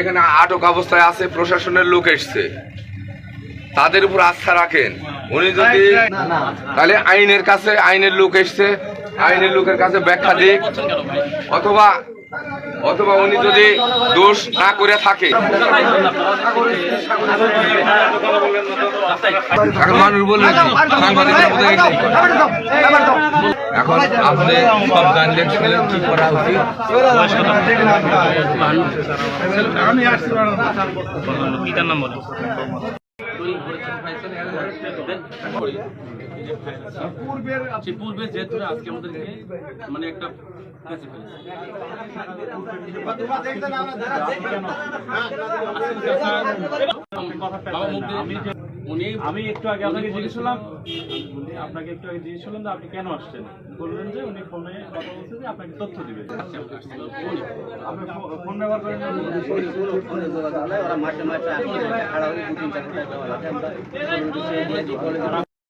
এখানে আটক অবস্থায় আছে, প্রশাসনের লোক এসছে। তাদের উপর আস্থা রাখেন। উনি যদি তাহলে আইনের কাছে আইনের লোক এসছে। আইনের লোকের কাছে ব্যাখ্যা দিক। অথবা অথবা উনি যদি দোষ না করে থাকে। এখন মানুষ আপনি সব কি করা উচিত? পিতার নাম বলো? সে পূর্বে যেহেতু আজকে আমাদেরকে মানে একটা কাছে উনি আমি একটু আগে আপনাকে জিজ্ঞেস করলাম আপনাকে একটু আগে জিজ্ঞেস করলাম যে আপনি কেন আসছেন? বললেন যে উনি ফোনে কথা বলছে যে আপনাকে তথ্য দিবে। আপনি ফোন ব্যবহার করেন ওরা মাসে মাসে